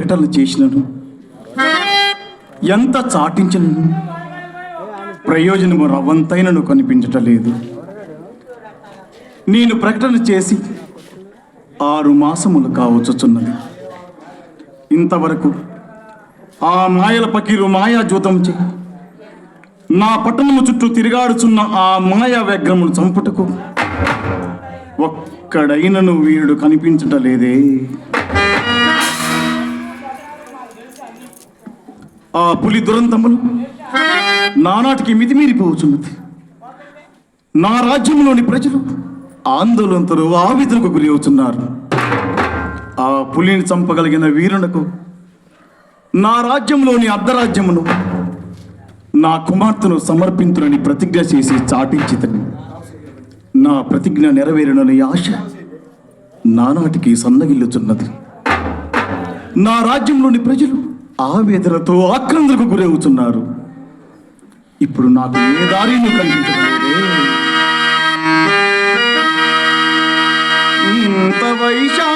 ఎన్ని ప్రకటనలు చేసినను. ఎంత చాటించినను. ప్రయోజనము రవ్వంతైనను కనిపించటలేదు. నేను ప్రకటన చేసి ఆరు మాసములు కావచ్చుచున్నది. ఇంతవరకు ఆ మాయల పకీరు మాయా చే నా పట్టణము చుట్టూ తిరిగాడుచున్న ఆ మాయా వ్యగ్రమును చంపుటకు ఒక్కడైనను వీరుడు కనిపించటలేదే. ఆ పులి దురంతములు నానాటికి మితిమీరిపోవచ్చున్నది. నా రాజ్యంలోని ప్రజలు ఆందోళనతో ఆవేదనకు గురి అవుతున్నారు ఆ పులిని చంపగలిగిన వీరునకు నా రాజ్యంలోని అర్ధరాజ్యమును నా కుమార్తెను సమర్పించునని ప్రతిజ్ఞ చేసి చాటించితని. నా ప్రతిజ్ఞ నెరవేరునని ఆశ నానాటికి సన్నగిల్లుచున్నది. నా రాజ్యంలోని ప్రజలు ఆవేదనతో ఆక్రందనకు గురవుతున్నారు. ఇప్పుడు నాకు ఏ దారిని కనిపించలేదే ఇంత వైశా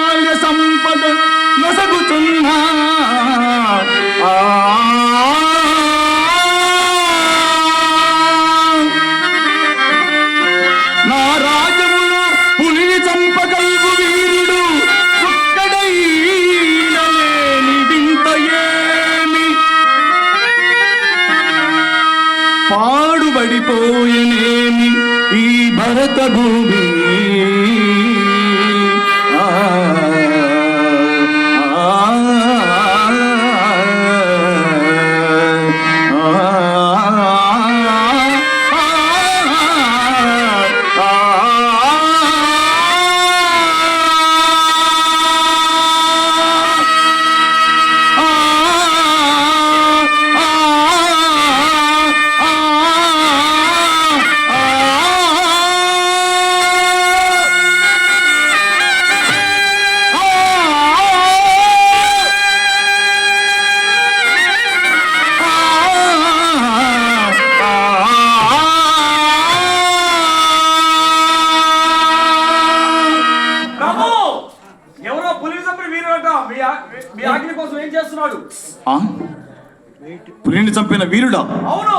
పులిని చంపిన వీరుడా? అవును.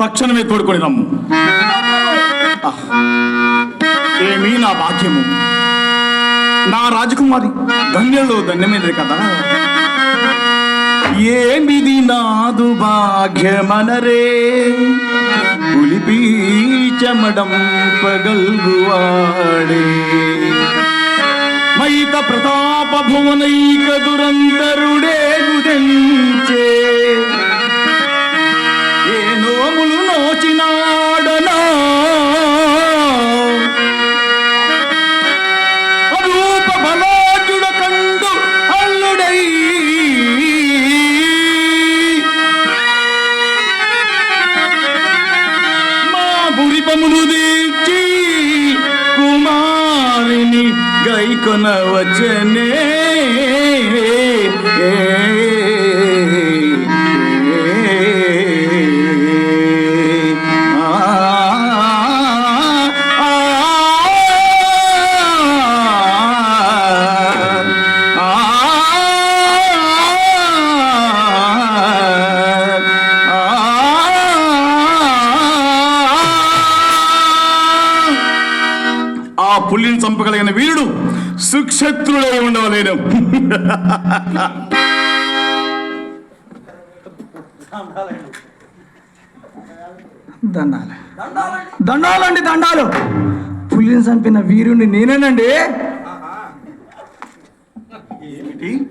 తక్షణమే తోడుకొని రమ్ము. ఏమీ నా భాగ్యము నా రాజకుమారి ధన్యంలో ధన్యమైనది కదా ఏమిది నాదు భాగ్యమనరే. పులిపీ చెమడం పగల్గువాడే. మైత ప్రతాప భువనైక దురంతరుడే గుదెంచే సుక్షత్రుడై ఉండవలేను దండాలు. దండాలండి. దండాలండి దండాలు. పులిని చంపిన వీరుణ్ణి నేనేనండి. ఏమిటి?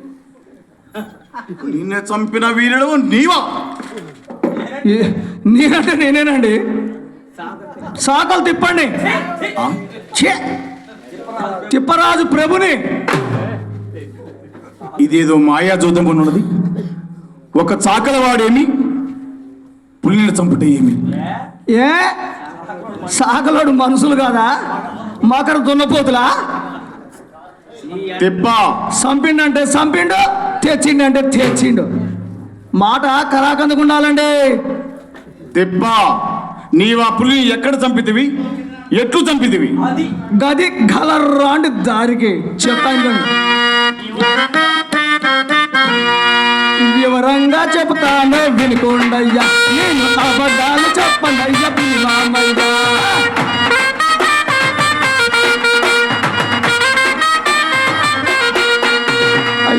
నిన్ను చంపిన వీరుడు నీవా? ఏ- నేనంటే నేనేనండి. సాకలు తిప్పండి. ఆ? తిప్పరాజు ప్రభుని. ఇదేదో మాయాజోదం ఉన్నది. ఒక చాకలవాడేమి? పులిని చంపుట ఏమి? ఏ? సాకలోడు మనుషులు కాదా? మకర దున్నపోతులా? తెప్ప. చంపిండంటే చంపిండు తెచ్చిండంటే తెచ్చిండు. మాట కరాకందుకు ఉండాలండి. తెప్ప. నీవు పులిని ఎక్కడ చంపితివి? ఎట్లు చంపిదివి గది గలర్రాండి దారికి చెప్తాను వివరంగా చెబుతాను వినుకోండయ్యా. నేను అబద్ధాలు చెప్పనయ్యా భీమామయ్యా.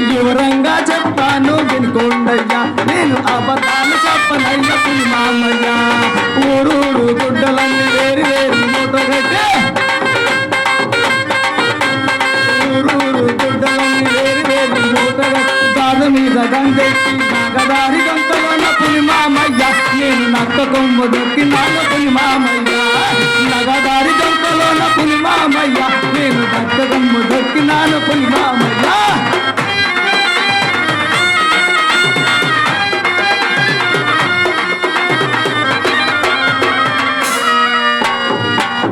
వివరంగా చెప్తాను వినుకోండయ్యా. నేను అబద్ధాలు చెప్పనయ్యా భీమామయ్యా. ఊరూరు గుడ్డలన్నీ వేరు వేరు మూట కట్టే ఊరూరు గుడ్డలన్నీ వేరు వేరు మూటగా దాని మీద గంగెట్టి నాగదారి గంటలోన పులి మామయ్య నేను నక్క కొమ్ము దొక్కి నాగ పులి మామయ్య నగదారి గంటలోన పులి మామయ్య నేను నక్క కొమ్ము దొక్కి నాన్న పులి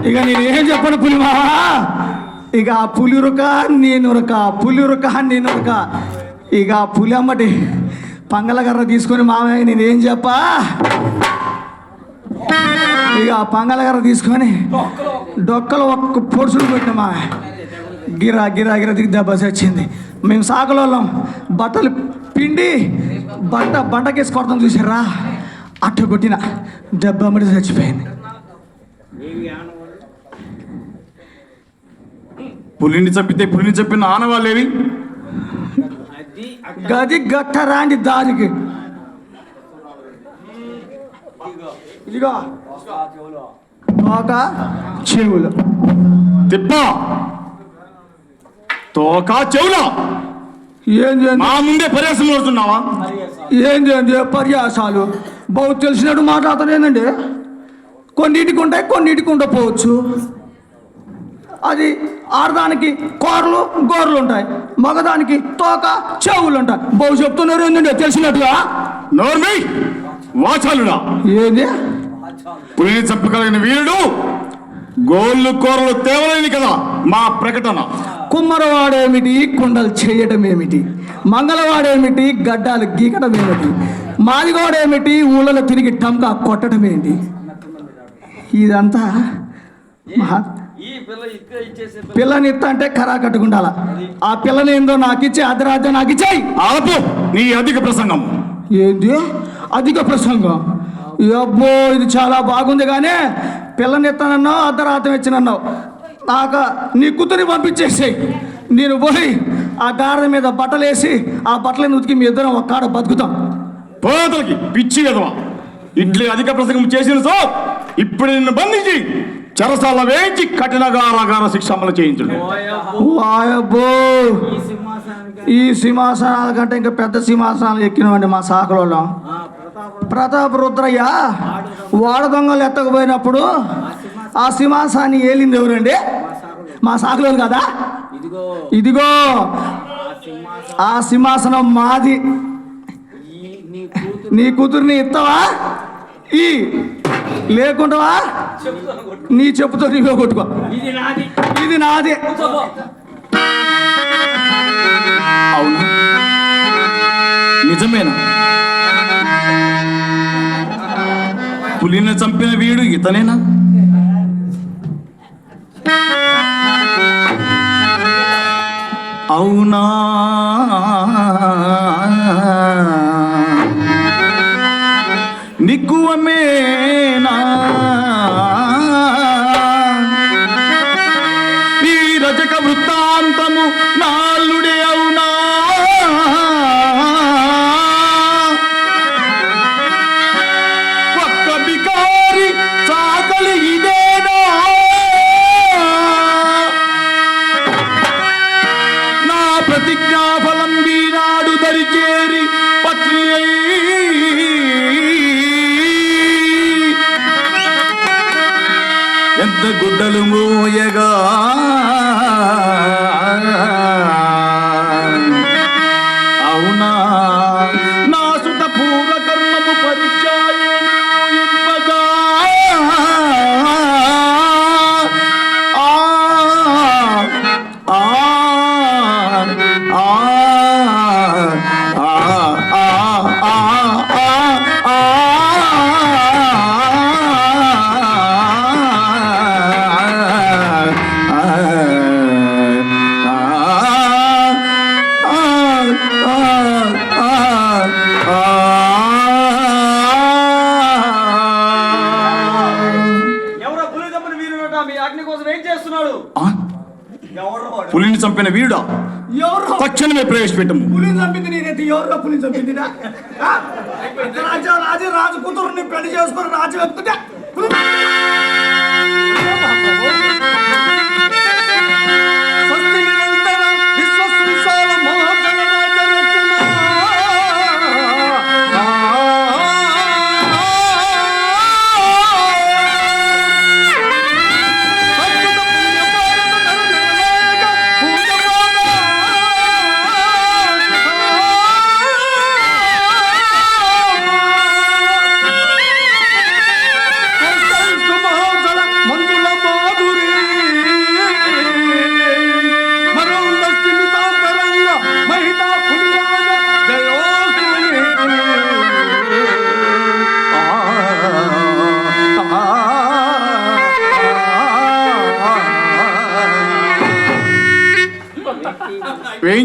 ఇక నేను ఏం చెప్పను పులిమా? ఇక ఆ పులి ఉరక నేను ఉరక పులి ఉరక నేను ఉరక ఇక ఆ పులి అమ్మటి పంగలగర్ర తీసుకొని మామయ్య నేనేం చెప్పా? ఇక ఆ పంగలగర్ర తీసుకొని డొక్కలు ఒక్క పొడుచులు పెట్టిన మా గిరా గిరా గిరా దిగి దెబ్బ వచ్చింది మేము సాకలోళ్ళం బట్టలు పిండి బట్ట బండకేసి కొడతాం చూసారా అట్ట కొట్టిన దెబ్బ అమ్మటి చచ్చిపోయింది. పులిని చంపితే పులిని చంపిన ఆనవాళ్ళేవి? గది గట్ట రాండి దారికి ఇదిగో. తోక చెవులు. తిప్ప. తోక చెవుల. ఏం చేయండి మా ముందే పర్యాసం పడుతున్నావా ఏం చేయండి పర్యాసాలు బహు తెలిసినట్టు మాట్లాడుతానేనండి కొన్నిటికి ఉంటాయి కొన్నిటికి ఉండకపోవచ్చు. అది ఆడదానికి కూరలు గోరలు ఉంటాయి. మగదానికి తోక చెవులు ఉంటాయి. బహు చెప్తున్నారు ఏంటండి తెలిసినట్టుగా? నోర్మి వాచాలుడా. ఏంది? పులిని చంపగలిగిన వీరుడు గోళ్ళు కూరలు తేవలేని కదా మా ప్రకటన. కుమ్మరవాడేమిటి? కుండలు చేయటం ఏమిటి మంగళవాడేమిటి? గడ్డాలు గీకటం ఏమిటి మాదిగోడేమిటి? ఊళ్ళలో తిరిగి టంకా కొట్టడం ఏంటి ఇదంతా పిల్లని ఇత్త అంటే కరా కట్టుకుండాల? ఆ పిల్లని ఏందో నాకు ఇచ్చి అర్ధరాజ్యం నాకు ఇచ్చాయి. ఆపు నీ అధిక ప్రసంగం. ఏంది? అధిక ప్రసంగం? అబ్బో ఇది చాలా బాగుంది కానీ పిల్లని ఎత్తానన్నావు అర్ధరాత్రం ఇచ్చినన్నావు నాకు నీ కూతురి పంపించేసేయి. నేను పోయి ఆ గాడిద మీద బట్టలు వేసి ఆ బట్టలను ఉతికి మీ ఇద్దరం ఒక కాడ బతుకుతాం పోతలకి పిచ్చి కదవా ఇడ్లీ అధిక ప్రసంగం చేసిన సో ఇప్పుడు నిన్ను బంధించి చెరసాల వేయించి కఠినగారాగార శిక్ష అమలు చేయించడు. ఈ సింహాసనాల కంటే ఇంకా పెద్ద సింహాసనాలు ఎక్కినవండి మా సాకులలో. ప్రతాప రుద్రయ్య వాడ దొంగలు ఎత్తకపోయినప్పుడు ఆ సింహాసాన్ని ఏలింది ఎవరండి? మా సాకులో కదా? ఇదిగో! ఆ సింహాసనం మాది. నీ కూతుర్ని ఇస్తావా ఈ లేకుంటావా? నీ చెప్పుతో నీవే కొట్టుకో. ఇది నాది. ఇది నాదే. కూర్చోపో. అవునా? నిజమేనా? పులిని చంపిన వీడు ఇతనేనా? అవునా? చంపిన వీరుడా? ఎవరు? తక్షణమే ప్రవేశపెట్టము. పులిని చంపింది నేనైతే ఎవరు పులిని చంపింది? రాజా రాజు రాజు కూతురుని పెళ్ళి చేసుకుని రాజు వెళ్తుంటే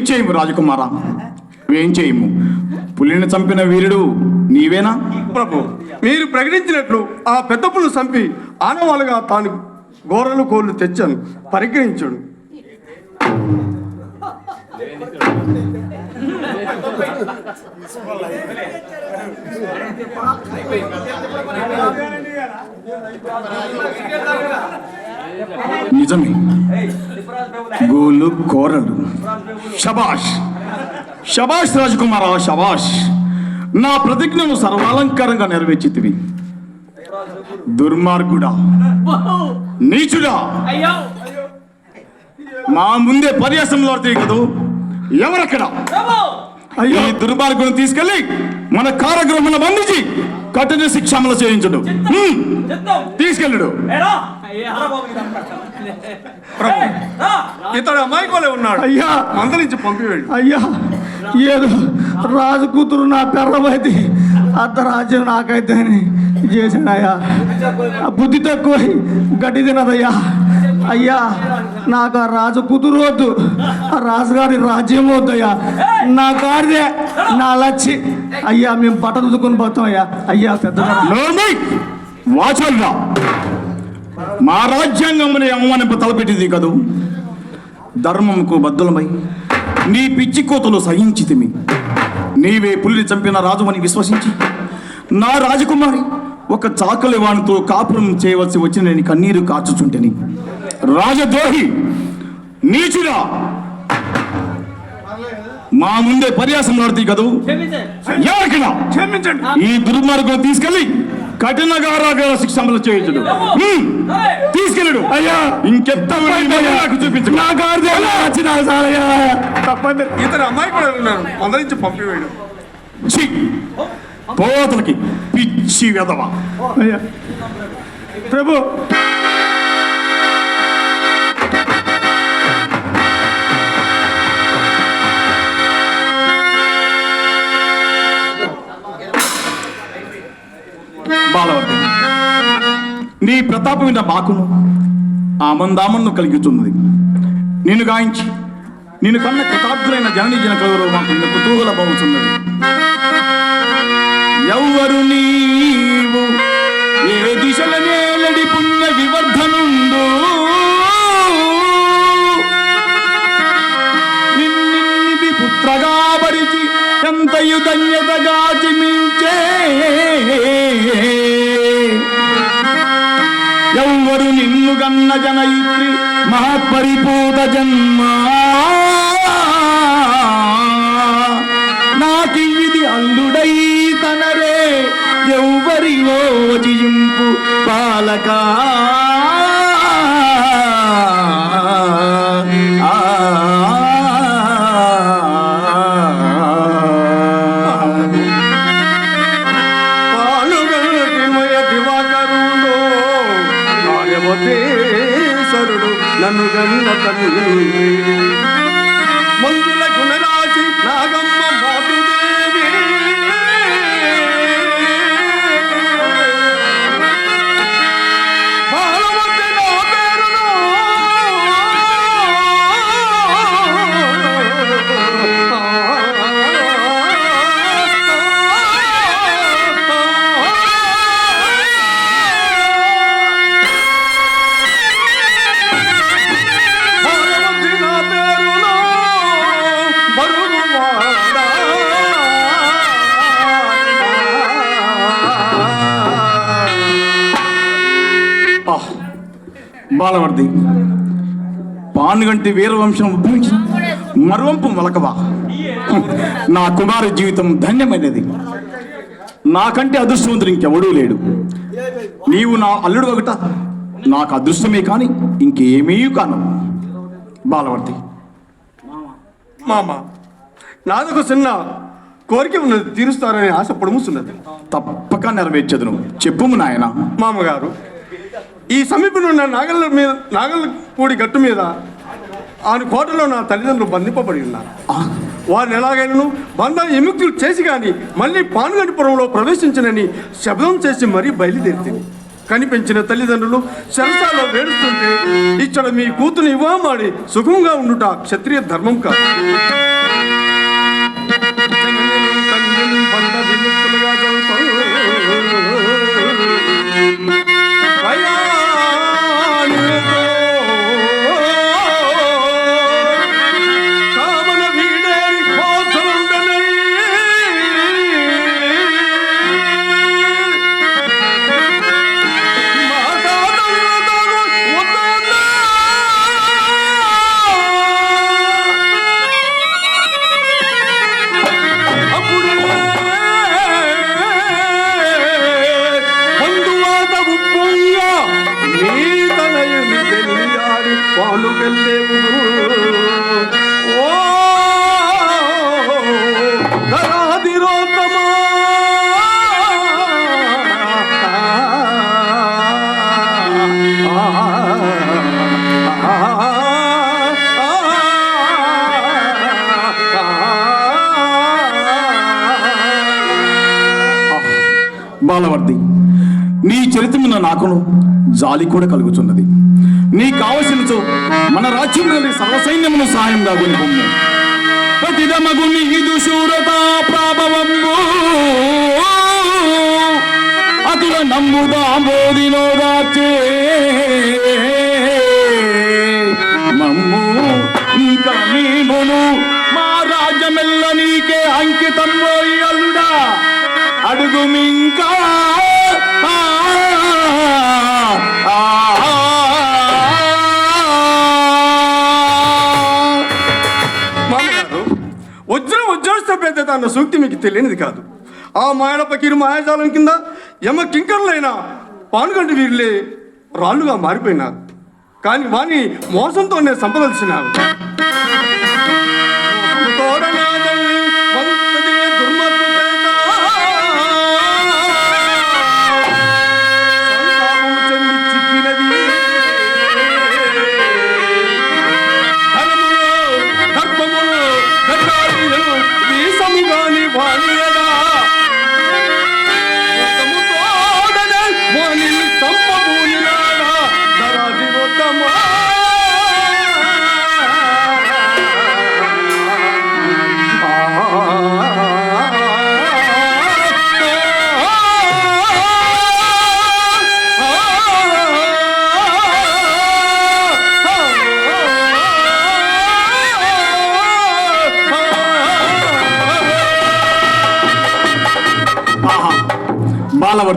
వేయించేయము రాజకుమారా వేయించేయము పులిని చంపిన వీరుడు నీవేనా ప్రభు మీరు ప్రకటించినట్లు ఆ పెద్ద పులు చంపి ఆనవాలుగా తాను గోరలు కోళ్ళు తెచ్చాను పరిగ్రహించాడు నిజమే. గోలు కోరలు షబాష్ షబాష్ రాజకుమారా షబాష్ నా ప్రతిజ్ఞను సర్వాలంకారంగా నెరవేర్చితివి. దుర్మార్గుడా. నీచుడా. అయ్యో మా ముందే పర్యాసంలో కదూ? ఎవరక్కడ? ఈ దుర్మార్గుని తీసుకెళ్ళి మన కారాగృహంలో బంధించి కఠిన శిక్ష అమలు చేయించడు. తీసుకెళ్ళడు. ఇతడు అమాయకులే ఉన్నాడు. అయ్యా. మందరించి పంపివేడు అయ్యా ఏదో రాజు కూతురు నా పెర్రమైతే అత్త రాజ్యం నాకైతే అని చేశాడయ్యా. ఆ బుద్ధి తక్కువ గడ్డి తినదయ్యా. అయ్యా నాకు ఆ రాజు కూతురు వద్దు. ఆ రాజుగారి రాజ్యం వద్దయ్యా. నా గాడిదే నా లచ్చి. అయ్యా మేము బట్ట దుద్దుకొని పోతాం అయ్యా అయ్యా నోర్మై వాచల్రా. మా రాజ్యాంగముని అవమానింప తలపెట్టింది కదూ? ధర్మముకు బద్దులమై నీ పిచ్చి కోతలు సహించితిమి. నీవే పులిని చంపిన రాజువని విశ్వసించి నా రాజకుమారి ఒక చాకలి వానితో కాపురం చేయవలసి వచ్చి నేను కన్నీరు కార్చుచుంటేని రాజద్రోహి నీచుడా! మా ముందే పర్యాసం నడుతీ కదూ? ఎవరికినా? ఈ దుర్మార్గం తీసుకెళ్ళి కఠిన గారాగార శిక్ష అమలు చేయించడు. తీసుకెళ్ళడు. అయ్యా! ఇంకెంత నాకు చూపించు నా నాకు చాలయ్యా తప్పండి ఇతడు అమాయకులే ఉన్నాడు. మందరించి పంపివేడు ఛీ! పోతలకి పిచ్చి వెదవ అయ్యా! ప్రభు! నీ ప్రతాపం విన్న బాకును ఆమందామన్ను కలిగిస్తున్నది నిన్ను గాయించి నిన్ను కన్న కృతార్థులైన జనని జనకలు మాకు కుతూహల బాగుతున్నది ఎవ్వరు నీవు ఏ దిశల నేలడి పుణ్య వివర్ధనుండు. నిన్నిది పుత్రగా బరిచి ఎంతయు ధన్యతగా చిమించే ఎవ్వరు నిన్ను గన్న జనయిత్రి మహత్పరిపూత జన్మ? నాకిది అల్లుడై తనరే ఎవ్వరివో జింపు పాలక పానుగంటి వీరవంశం ఉద్భవించిన మరువంపు మొలకవా? నా కుమార జీవితం ధన్యమైనది. నాకంటే అదృష్టవంతుడు ఇంకెవడూ లేడు. నీవు నా అల్లుడు ఒకట నాకు అదృష్టమే కానీ ఇంకేమీ కాను. బాలవర్ది మామ నాదొక చిన్న కోరిక ఉన్నది తీరుస్తారని ఆశ పొడుముస్తున్నది తప్పక నెరవేర్చదును. చెప్పుము నాయన. మామగారు ఈ సమీపంలో ఉన్న నాగల మీద నాగలపూడి గట్టు మీద ఆయన కోటలో నా తల్లిదండ్రులు బంధింపబడి ఉన్నారు. వారిని ఎలాగైనా బంధం విముక్తులు చేసి కానీ మళ్ళీ పానుగంటిపురంలో ప్రవేశించనని శబ్దం చేసి మరీ బయలుదేరితే కనిపించిన తల్లిదండ్రులు శరసాలో వేడుస్తుంటే ఇక్కడ మీ కూతురు ఇవ్వమాడి సుఖంగా ఉండుట క్షత్రియ ధర్మం కాదు. నాకును జాలి కూడా కలుగుతున్నది. నీ కావలసినచో మన రాజ్యంలోని సర్వసైన్యమును సాయంగా కొనుకొమ్ము ప్రతిదమగు నీదు శూరత ప్రాభవంబు అతుల నమ్ముదాంబోదినో దాచే. మమ్ము ఇంకా మేమును మా రాజ్యమెల్ల నీకే అంకితం అడుగు అల్లుడా. వజ్రం పెద్దత అన్న సూక్తి మీకు తెలియనిది కాదు. ఆ మాయల పకీరు మాయాజాలం కింద యమ కింకర్లైన పానుగంటి వీరులే రాళ్ళుగా మారిపోయినారు. కానీ వాణి మోసంతోనే సంపదలిసినారు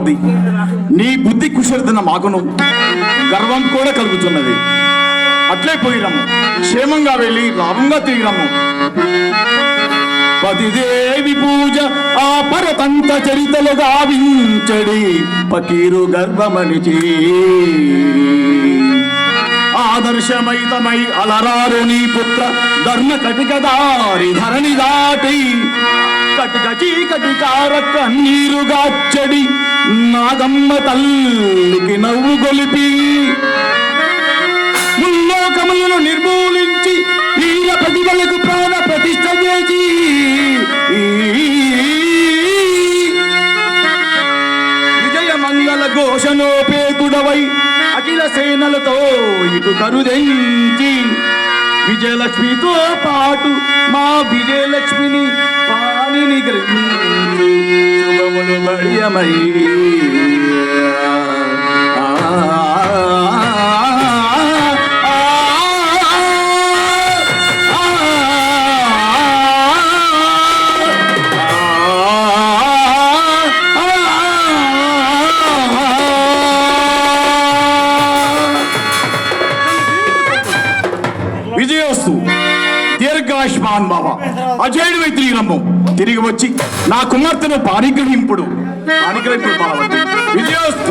బాలవర్ది నీ బుద్ధి కుశలతన మాకును గర్వం కూడా కలుగుతున్నది. అట్లే పోయినాము. క్షేమంగా వెళ్ళి లాభంగా తిరిగిరము పతిదేవి పూజ ఆ పరతంత చరితలు గావించడి పకీరు గర్భమనిచి ఆదర్శమైతమై అలరారు నీ పుత్ర ధర్మ కటికదారి ధరణి దాటి కటిక చీకటి కార కన్నీరుగాచ్చడి నాగమ్మ తల్లికి నవ్వు గొలిపి ముల్లోకములను నిర్మూలించి వీర ప్రతిభలకు ప్రాణ ప్రతిష్ట చేసి విజయ మంగళ ఘోషణోపేతుడవై అఖిల సేనలతో ఇటు కరుదెంచి. విజయలక్ష్మితో పాటు మా విజయలక్ష్మిని I'm Maria. నా కుమార్తెను పారిగ్రహింపుడు. పారిగ్రహింపుడు బాలవతి విజయోస్తు